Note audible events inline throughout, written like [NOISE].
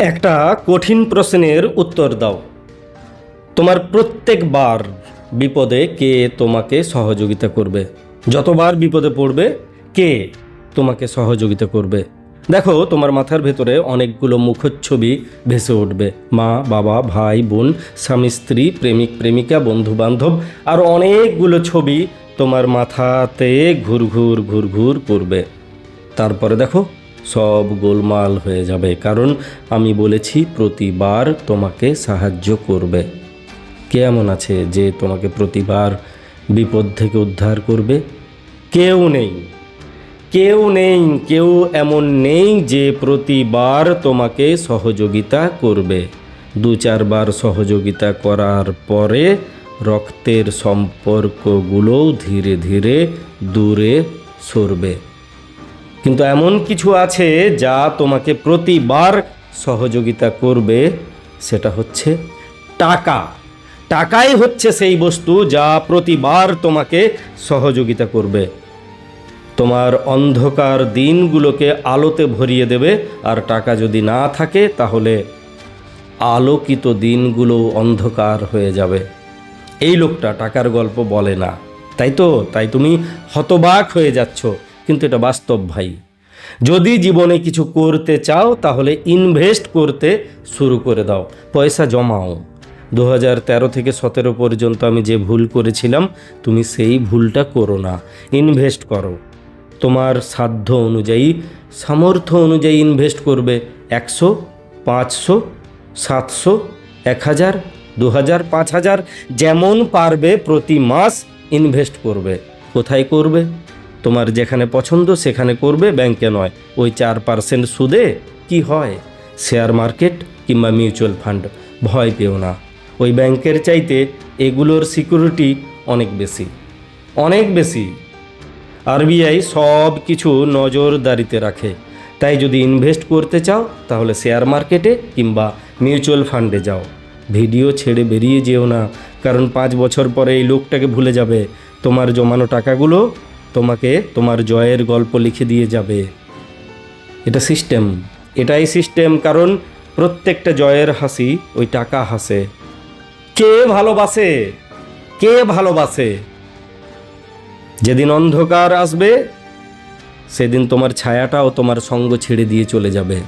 একটা কঠিন প্রশ্নের উত্তর দাও। তোমার প্রত্যেকবার বিপদে কে তোমাকে সহযোগিতা করবে? যতবার বিপদে পড়বে, কে তোমাকে সহযোগিতা করবে? দেখো, তোমার মাথার ভেতরে অনেকগুলো মুখচ্ছবি ভেসে উঠবে। মা, বাবা, ভাই, বোন, স্বামী, স্ত্রী, প্রেমিক, প্রেমিকা বন্ধু বান্ধব আর অনেকগুলো ছবি তোমার মাথাতে ঘুরঘুর ঘুরঘুর করবে। তারপরে দেখো সব গোলমাল হয়ে যাবে, কারণ আমি বলেছি প্রতিবার তোমাকে সাহায্য করবে। কে এমন আছে যে তোমাকে প্রতিবার বিপদ থেকে উদ্ধার করবে? কেউ নেই কেউ নেই, কেউ এমন নেই যে প্রতিবার তোমাকে সহযোগিতা করবে। দু চারবার সহযোগিতা করার পরে রক্তের সম্পর্কগুলোও ধীরে ধীরে দূরে সরবে। কিন্তু এমন কিছু আছে যা তোমাকে প্রতিবার সহযোগিতা করবে, সেটা হচ্ছে টাকা। টাকাই হচ্ছে সেই বস্তু যা প্রতিবার তোমাকে সহযোগিতা করবে। তোমার অন্ধকার দিনগুলোকে আলোতে ভরিয়ে দেবে, আর টাকা যদি না থাকে, তাহলে আলোকিত দিনগুলো অন্ধকার হয়ে যাবে। এই লোকটা টাকার গল্প বলে না। তাই তো? তাই তুমি হতবাক হয়ে যাচ্ছ। কিন্তু এটা বাস্তব ভাই। যদি জীবনে কিছু করতে চাও, তাহলে ইনভেস্ট করতে শুরু করে দাও। পয়সা জমাও। দু হাজার তেরো থেকে সতেরো পর্যন্ত আমি যে ভুল করেছিলাম, তুমি সেই ভুলটা করো না। ইনভেস্ট করো। তোমার সাধ্য অনুযায়ী, সামর্থ্য অনুযায়ী ইনভেস্ট করবে একশো, পাঁচশো, সাতশো এক হাজার দু হাজার পাঁচ হাজার যেমন পারবে প্রতি মাস ইনভেস্ট করবে। কোথায় করবে? তোমার যেখানে পছন্দ, সেখানে করবে, ব্যাংকে নয়। ওই চার পার্সেন্ট সুদে কি হয়? শেয়ার মার্কেট কিংবা মিউচুয়াল ফান্ড, ভয় পেও না। ওই ব্যাংকের চাইতে এগুলোর সিকিউরিটি অনেক বেশি। অনেক বেশি। আরবিআই সব কিছু নজরদারিতে রাখে। তাই যদি ইনভেস্ট করতে চাও, তাহলে শেয়ার মার্কেটে কিংবা মিউচুয়াল ফান্ডে যাও। ভিডিও ছেড়ে বেরিয়ে যেও না, কারণ পাঁচ বছর পরে এই লোকটাকে ভুলে যাবে। তোমার জমানো টাকাগুলো তোমাকে তোমার জয়ের গল্প লিখে দিয়ে যাবে। এটা সিস্টেম। এটাই সিস্টেম, কারণ প্রত্যেকটা জয়ের হাসি ওই টাকা হাসে। কে ভালোবাসে? কে ভালোবাসে? যেদিন অন্ধকার আসবে, সেদিন তোমার ছায়াটাও তোমার সঙ্গ ছেড়ে দিয়ে চলে যাবে।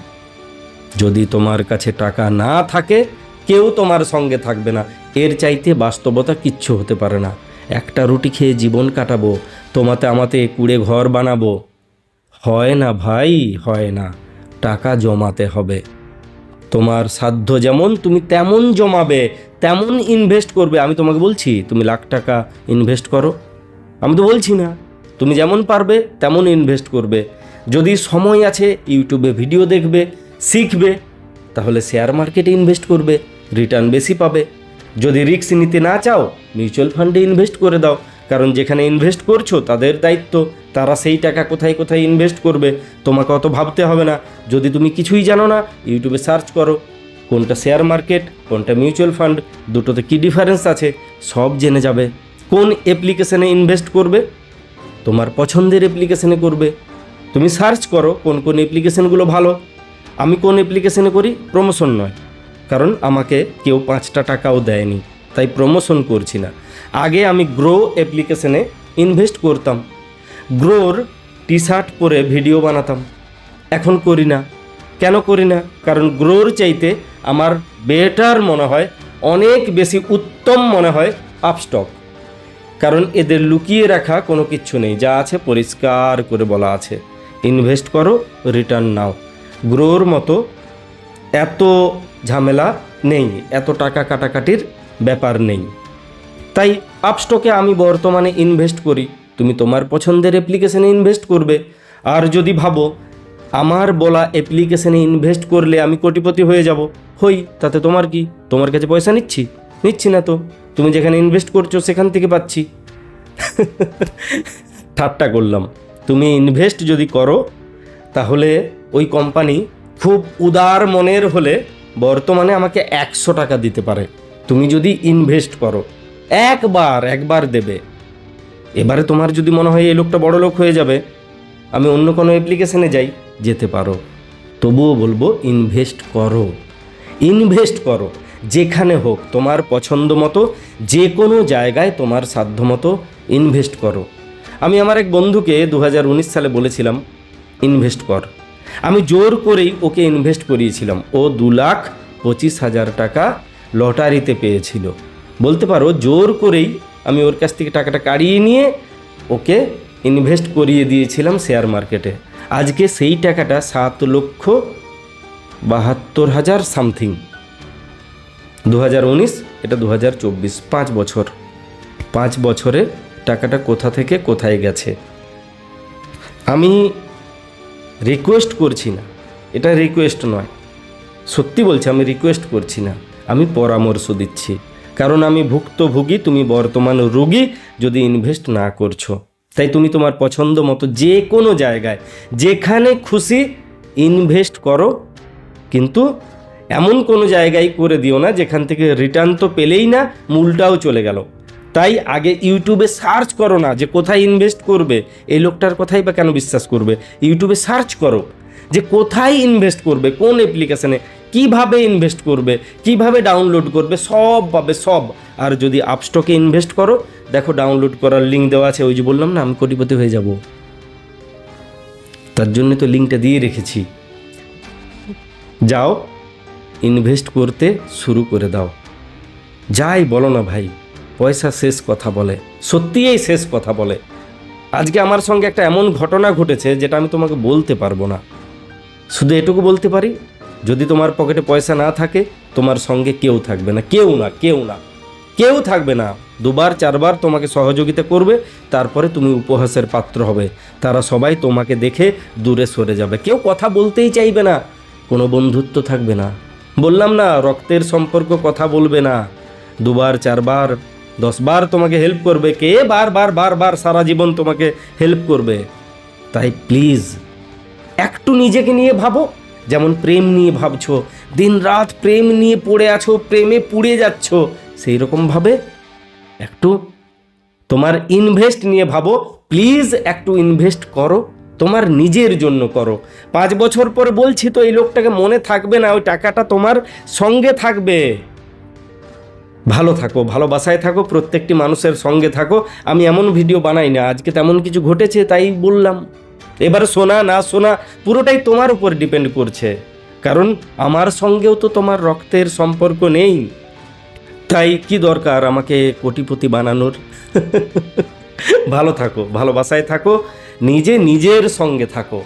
যদি তোমার কাছে টাকা না থাকে, কেউ তোমার সঙ্গে থাকবে না। এর চাইতে বাস্তবতা কিচ্ছু হতে পারে না। একটা রুটি খেয়ে জীবন কাটাবো, তোমাতে আমাতে কুড়ে ঘর বানাবো। হয় না ভাই, হয় না, টাকা জমাতে হবে। তোমার সাধ্য যেমন, তুমি তেমন জমাবে, তেমন ইনভেস্ট করবে। আমি তোমাকে বলছি, তুমি লাখ টাকা ইনভেস্ট করো। আমি তো বলছি না, তুমি যেমন পারবে, তেমন ইনভেস্ট করবে। যদি সময় আছে, ইউটিউবে ভিডিও দেখবে, শিখবে, তাহলে শেয়ার মার্কেটে ইনভেস্ট করবে রিটার্ন বেশি পাবে। যদি রিস্ক নিতে না চাও, মিউচুয়াল ফান্ডে ইনভেস্ট করে দাও। কারণ যেখানে ইনভেস্ট করছ, তাদের দায়িত্ব। তারা সেই টাকা কোথায় কোথায় ইনভেস্ট করবে, তোমাকে অত ভাবতে হবে না। যদি তুমি কিছুই জানো না, ইউটিউবে সার্চ করো, কোনটা শেয়ার মার্কেট, কোনটা মিউচুয়াল ফান্ড, দুটোতে কী ডিফারেন্স আছে, সব জেনে যাবে। কোন অ্যাপ্লিকেশানে ইনভেস্ট করবে? তোমার পছন্দের অ্যাপ্লিকেশনে করবে। তুমি সার্চ করো কোন কোন অ্যাপ্লিকেশানগুলো ভালো। আমি কোন অ্যাপ্লিকেশনে করি? প্রমোশন নয়। কারণ আমাকে কেউ পাঁচটা টাকাও দেয়নি, তাই প্রমোশন করছি না। আগে আমি গ্রো অ্যাপ্লিকেশনে ইনভেস্ট করতাম। গ্রোর টি শার্ট পরে ভিডিও বানাতাম। এখন করি না। কেন করি না? কারণ গ্রোর চাইতে আমার বেটার মনে হয়, অনেক বেশি উত্তম মনে হয় আপস্টক কারণ এদের লুকিয়ে রাখা কোনো কিচ্ছু নেই, যা আছে পরিষ্কার করে বলা আছে। ইনভেস্ট করো রিটার্ন নাও। গ্রোর মতো এত ঝামেলা নেই, এত টাকা কাটাকাটির ব্যাপার নেই। তাই আপস্টকে আমি বর্তমানে ইনভেস্ট করি। তুমি তোমার পছন্দের অ্যাপ্লিকেশনে ইনভেস্ট করবে। আর যদি ভাবো, আমার বলা অ্যাপ্লিকেশনে ইনভেস্ট করলে আমি কোটিপতি হয়ে যাব, হই, তাতে তোমার কি? তোমার কাছে পয়সা নিচ্ছি? নিচ্ছি না তো। তুমি যেখানে ইনভেস্ট করছ, সেখান থেকে পাচ্ছি। [LAUGHS] ঠাট্টা করলাম। তুমি ইনভেস্ট যদি করো, তাহলে ওই কোম্পানি খুব উদার মনের হলে বর্তমানে আমাকে একশো টাকা দিতে পারে। তুমি যদি ইনভেস্ট করো, একবার একবার দেবে। এবারে তোমার যদি মনে হয় এই লোকটা বড় লোক হয়ে যাবে, আমি অন্য কোনো অ্যাপ্লিকেশনে যাই, যেতে পারো। তবুও বলব ইনভেস্ট করো। ইনভেস্ট করো, যেখানে হোক, তোমার পছন্দ মতো, যে কোনো জায়গায় তোমার সাধ্য মতো ইনভেস্ট করো। আমি আমার এক বন্ধুকে দু হাজার উনিশ সালে বলেছিলাম ইনভেস্ট কর। আমি জোর করেই ওকে ইনভেস্ট করিয়েছিলাম। ও দু লাখ পঁচিশ হাজার টাকা লটারিতে পেয়েছিল। বলতে পারো জোর করেই আমি ওর কাছ থেকে টাকাটা কাড়িয়ে নিয়ে ওকে ইনভেস্ট করিয়ে দিয়েছিলাম শেয়ার মার্কেটে আজকে সেই টাকাটা সাত লক্ষ বাহাত্তর হাজার সামথিং দু হাজার উনিশ, এটা দু হাজার চব্বিশ, পাঁচ বছর। পাঁচ বছরে টাকাটা কোথা থেকে কোথায় গেছে? আমি রিকোয়েস্ট করছি না। এটা রিকোয়েস্ট নয়। সত্যি বলছি, আমি রিকোয়েস্ট করছি না। আমি পরামর্শ দিচ্ছি। কারণ আমি ভুক্তভোগী, তুমি বর্তমান রোগী যদি ইনভেস্ট না করছ। তাই তুমি তোমার পছন্দ মতো যে কোনো জায়গায়, যেখানে খুশি ইনভেস্ট করো। কিন্তু এমন কোনো জায়গায় করে দিও না, যেখান থেকে রিটার্ন তো পেলেই না, মূলটাও চলে গেল। তাই আগে ইউটিউবে সার্চ করো না যে কোথায় ইনভেস্ট করবে, এই লোকটার কথাই বা কেন বিশ্বাস করবে? ইউটিউবে সার্চ করো যে কোথায় ইনভেস্ট করবে, কোন অ্যাপ্লিকেশানে কীভাবে ইনভেস্ট করবে, কীভাবে ডাউনলোড করবে, সব পাবে, সব। আর যদি আপস্টকে ইনভেস্ট করো, দেখো ডাউনলোড করার লিঙ্ক দেওয়া আছে, ওই যে বললাম না, আমি কোটিপতি হয়ে যাব। তার জন্য তো লিঙ্কটা দিয়ে রেখেছি। যাও ইনভেস্ট করতে শুরু করে দাও। যাই বলো না ভাই। পয়সা শেষ কথা বলে, সত্যিই শেষ কথা বলে। আজকে আমার সঙ্গে একটা এমন ঘটনা ঘটেছে যেটা আমি তোমাকে বলতে পারব না। শুধু এটুকু বলতে পারি, যদি তোমার পকেটে পয়সা না থাকে, তোমার সঙ্গে কেউ থাকবে না। কেউ না কেউ না। কেউ থাকবে না। দুবার, চারবার তোমাকে সহযোগিতা করবে, তারপরে তুমি উপহাসের পাত্র হবে। তারা সবাই তোমাকে দেখে দূরে সরে যাবে। কেউ কথা বলতেই চাইবে না। কোনো বন্ধুত্ব থাকবে না। বললাম না, রক্তের সম্পর্ক কথা বলবে না। দুবার, চারবার দশবার তোমাকে হেল্প করবে। কে বারবার বারবার সারা জীবন তোমাকে হেল্প করবে? তাই প্লিজ একটু নিজেকে নিয়ে ভাবো। যেমন প্রেম নিয়ে ভাবছ দিন রাত প্রেম নিয়ে পড়ে আছো, প্রেমে পুড়ে যাচ্ছ সেই রকমভাবে একটু তোমার ইনভেস্ট নিয়ে ভাবো। প্লিজ একটু ইনভেস্ট করো, তোমার নিজের জন্য করো। পাঁচ বছর পর বলছি তো, এই লোকটাকে মনে থাকবে না, ওই টাকাটা তোমার সঙ্গে থাকবে। ভালো থাকো, ভালোবাসায় থাকো, প্রত্যেকটি মানুষের সঙ্গে থাকো। আমি এমন ভিডিও বানাই না, আজকে তেমন কিছু ঘটেছে তাই বললাম। এবার শোনা না শোনা পুরোটাই তোমার উপর ডিপেন্ড করছে। কারণ আমার সঙ্গেও তো তোমার রক্তের সম্পর্ক নেই। তাই কি দরকার আমাকে কোটিপতি বানানোর? [LAUGHS] ভালো থাকো, ভালোবাসায় থাকো, নিজে নিজের সঙ্গে থাকো।